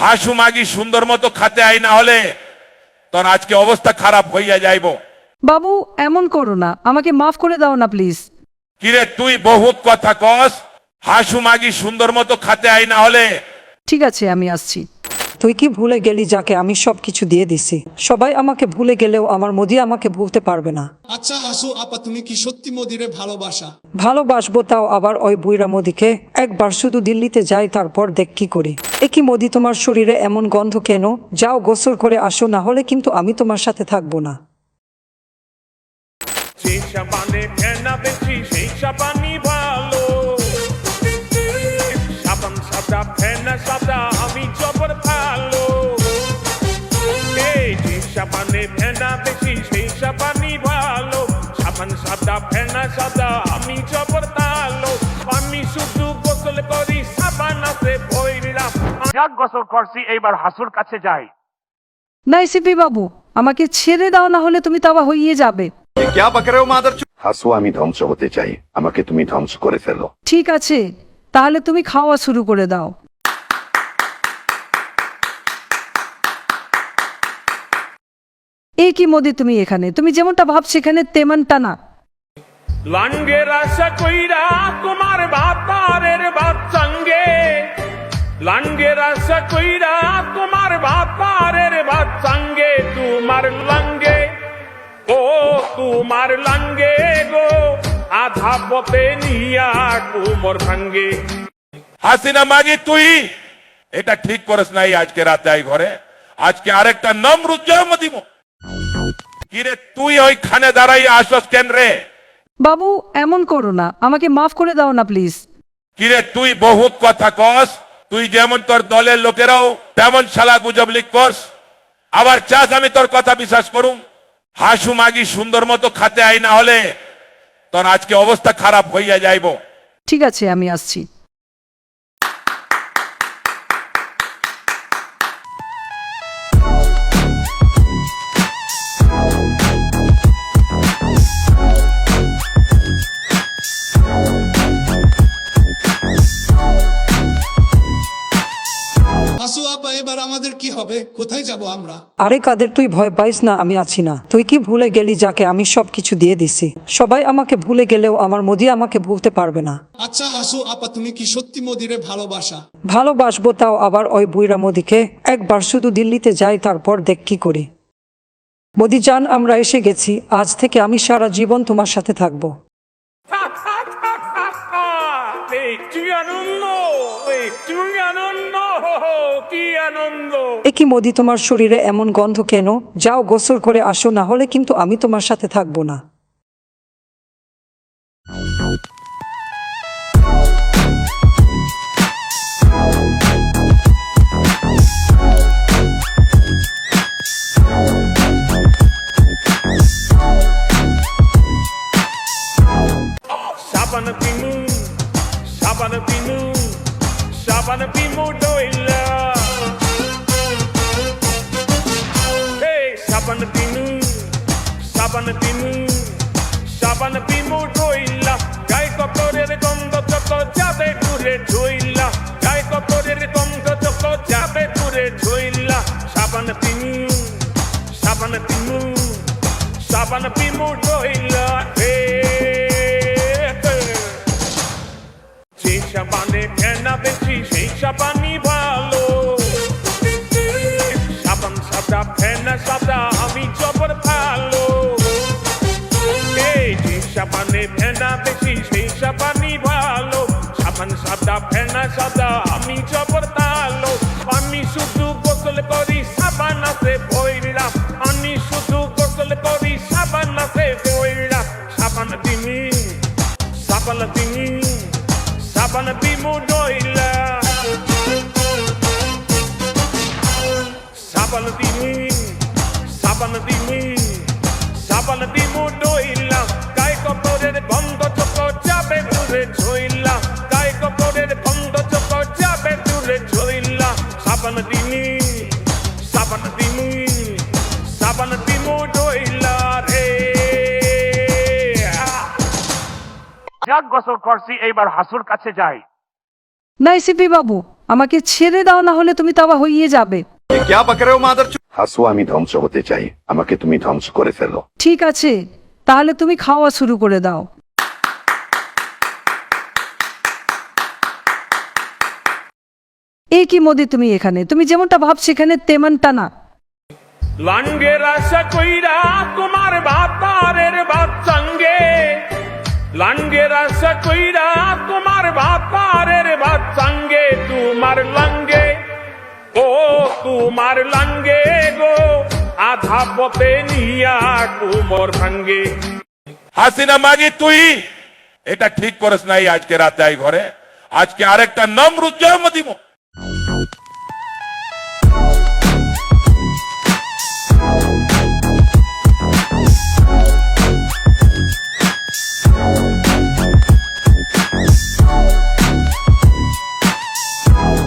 হাসু মাগি সুন্দর মতো খাতে আই না হলে তখন আজকে অবস্থা খারাপ হইয়া যাইব। বাবু এমন করো না। আমাকে মাফ করে দাও না প্লিজ কিরে তুই বহুত কথা কস। হাসু মাগি সুন্দর মতো খাতে আই না হলে ঠিক আছে আমি আসছি। তুই কি ভুলে গেলি যাকে আমি সব কিছু দিয়ে দিছি? সবাই আমাকে ভুলে গেলেও আমার মোদি আমাকে ভুলতে পারবে না। আচ্ছা হাসু আপা তুমি কি সত্যি মোদিরে ভালোবাসা? ভালোবাসবো তাও আবার ওই বুইরা মোদিকে। একবার শুধু দিল্লিতে যাই তারপর দেখ কি করি। এ কি মোদি তোমার শরীরে এমন গন্ধ কেন? যাও গোসল করে আসো না হলে কিন্তু আমি তোমার সাথে থাকব না। যে সাবানে ফেনা বেশি সেই সাবানই ভালো। সাবান সাদা ফেনা সাদা সাদা ফেনা সাদা আমি জবর আমি শুধু গোসল করি সাবান আছে যাক গোসল করছি এইবার হাসুর কাছে যাই। না এসিপি বাবু আমাকে ছেড়ে দাও না হলে তুমি তাবা হইয়ে যাবে। হাসু আমি ধ্বংস হতে চাই। আমাকে তুমি ধ্বংস করে ফেলো। ঠিক আছে তাহলে তুমি খাওয়া শুরু করে দাও। এই কি মোদি তুমি এখানে? তুমি যেমনটা ভাবছ এখানে তেমনটা না। লাঙ্গের আশা কইরা তোমার বাপারের বাপ সঙ্গে। লাঙ্গের আশা কইরা তোমার বাপারের বাপ সঙ্গে, তোমার লাঙ্গে। ও তোমার লাঙ্গে গো, আধা পথে নিয়া কুমর ভাঙ্গে হাসিনা মাগি, তুই এটা ঠিক করিস নাই আজকে রাতে আই ঘরে। আজকে আরেকটা নমরুদ জন্ম দিব। কিরে, তুই ওইখানে দাঁড়াই আসস কেন রে? বাবু এমন করো না। আমাকে মাফ করে দাও না প্লিজ। কিরে তুই বহুত কথা কস। তুই যেমন তোর দলের লোকেরাও তেমন শালা গুজবলিক কস। আবার চাস আমি তোর কথা বিশ্বাস করুম? হাসু মাগি সুন্দর মতো খাতে আই না হলে তোর আজকে অবস্থা খারাপ হইয়া যাইব। ঠিক আছে আমি আসছি। এবার আমাদের কি হবে? কোথায় যাব আমরা? আরে কাদের তুই ভয় পাইস না আমি আছি না। তুই কি ভুলে গেলি যাকে আমি সব কিছু দিয়ে দিছি? সবাই আমাকে ভুলে গেলেও আমার মোদি আমাকে ভুলতে পারবে না। আচ্ছা আপা তুমি কি সত্যি মোদিরে ভালোবাসা? ভালোবাসবো তাও আবার ওই বুইরা মোদিকে। একবার শুধু দিল্লিতে যাই তারপর দেখ কি করি। মোদি যান আমরা এসে গেছি। আজ থেকে আমি সারা জীবন তোমার সাথে থাকব। কি আনন্দ? এ কি মোদি তোমার শরীরে এমন গন্ধ কেন? যাও গোসল করে আসো, না হলে কিন্তু আমি তোমার সাথে থাকব না। সাবান পিমু সাবান পিমু সাবান পিমু ডইলা গাই কপরের গন্ধ চক যাবে ঘুরে ঝইলা। গাই কপরের গন্ধ চক যাবে ঘুরে ঝইলা। সাবান পিমু সাবান পিমু সাবান পিমু ডইলা হে। যে সাবানে ফেনা বেশি, সেই সাবানই সাদা আমি জবর ভালো আমি শুধু গোসল করি সাবান আছে ভৈরাম আমি শুধু গোসল করি সাবান আছে ভৈরাম সাবান দিনি সাবান দিনি সাবান বিমু ডইলা সাবান দিনি সাবান দিনি সাবান দিমু ডইলা গায়ে কপরের বন্ধ চোখ যাবে দূরে ঝইলা। যাক গোসল করছি এইবার হাসুর কাছে যাই। না এসিপি বাবু আমাকে ছেড়ে দাও না হলে তুমি তো আবার হইয়ে যাবে। হাসু আমি ধ্বংস হতে চাই। আমাকে তুমি ধ্বংস করে ফেলো। ঠিক আছে তাহলে তুমি খাওয়া শুরু করে দাও। এই কি মোদি তুমি এখানে? তুমি যেমনটা ভাবছ এখানে তেমনটা না। লাঙ্গের আশা কইরা তোমার বাতারের বাত লাঙ্গের আশা কইরা তোমার বাতারের বাত সঙ্গে তোমার লঙ্গে ও তোমার লঙ্গে গো আধা পথে নিয়া কুমোর ভাঙ্গে হাসিনা মাগি তুই এটা ঠিক করিস নাই আজকে রাতে আই ঘরে আজকে আরেকটা নম্র জন্ম দিব